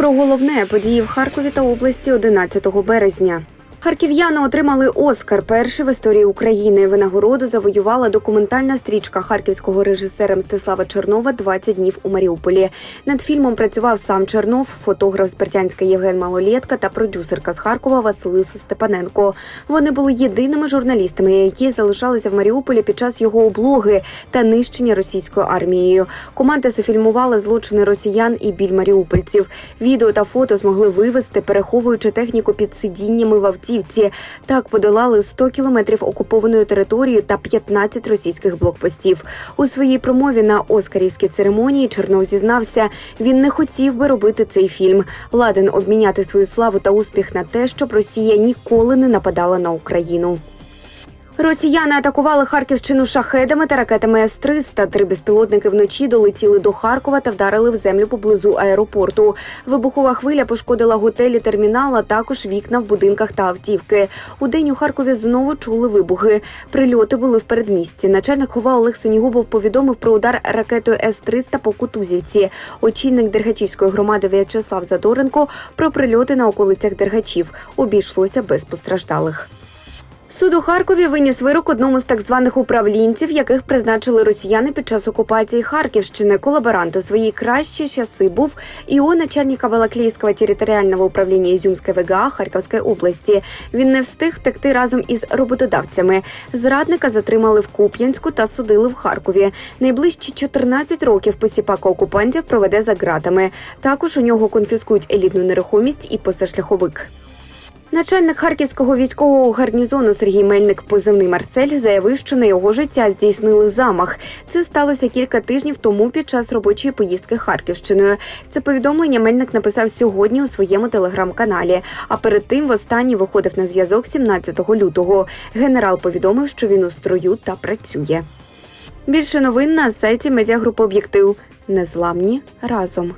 Про головне події в Харкові та області 11 березня. Харків'яни отримали Оскар, перший в історії України. Винагороду завоювала документальна стрічка харківського режисера Мстислава Чернова «20 днів у Маріуполі. Над фільмом працював сам Чернов, фотограф з Бердянська Євген Малолєтка та продюсерка з Харкова Василиса Степаненко. Вони були єдиними журналістами, які залишалися в Маріуполі під час його облоги та нищення російською армією. Команда зафільмувала злочини росіян і біль маріупольців. Відео та фото змогли вивезти, переховуючи техніку під сидіннями в автівці. Так подолали 100 кілометрів окупованої території та 15 російських блокпостів. У своїй промові на Оскарівській церемонії Чернов зізнався, він не хотів би робити цей фільм. Ладен обміняти свою славу та успіх на те, щоб Росія ніколи не нападала на Україну. Росіяни атакували Харківщину шахедами та ракетами С-300. Три безпілотники вночі долетіли до Харкова та вдарили в землю поблизу аеропорту. Вибухова хвиля пошкодила готелі термінал, а також вікна в будинках та автівки. У день у Харкові знову чули вибухи. Прильоти були в передмісті. Начальник хова Олег Синігубов повідомив про удар ракетою С-300 по Кутузівці. Очільник Дергачівської громади В'ячеслав Задоренко про прильоти на околицях Дергачів. Обійшлося без постраждалих. Суд у Харкові виніс вирок одному з так званих управлінців, яких призначили росіяни під час окупації Харківщини. Колаборант у свої кращі часи був ІО начальника Балаклійського територіального управління Ізюмської ВГА Харківської області. Він не встиг втекти разом із роботодавцями. Зрадника затримали в Куп'янську та судили в Харкові. Найближчі 14 років посіпака окупантів проведе за ґратами. Також у нього конфіскують елітну нерухомість і позашляховик. Начальник харківського військового гарнізону Сергій Мельник, позивний Марсель, заявив, що на його життя здійснили замах. Це сталося кілька тижнів тому під час робочої поїздки Харківщиною. Це повідомлення Мельник написав сьогодні у своєму телеграм-каналі. А перед тим востаннє виходив на зв'язок 17 лютого. Генерал повідомив, що він у строю та працює. Більше новин на сайті медіагрупи Об'єктив. Незламні разом.